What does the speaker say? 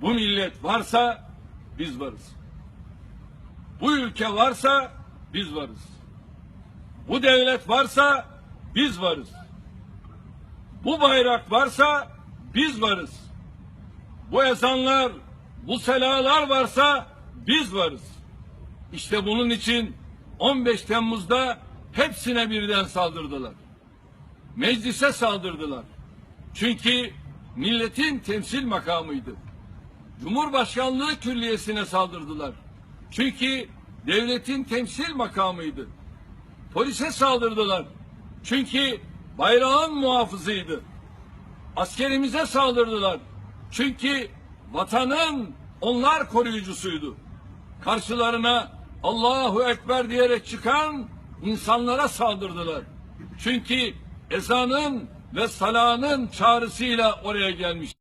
Bu millet varsa biz varız. Bu ülke varsa biz varız. Bu devlet varsa biz varız. Bu bayrak varsa biz varız. Bu ezanlar, bu selalar varsa biz varız. İşte bunun için 15 Temmuz'da hepsine birden saldırdılar. Meclise saldırdılar. Çünkü milletin temsil makamıydı. Cumhurbaşkanlığı külliyesine saldırdılar. Çünkü devletin temsil makamıydı. Polise saldırdılar. Çünkü bayrağın muhafızıydı. Askerimize saldırdılar. Çünkü vatanın onlar koruyucusuydu. Karşılarına Allahu Ekber diyerek çıkan insanlara saldırdılar. Çünkü ezanın ve salanın çağrısıyla oraya gelmiş.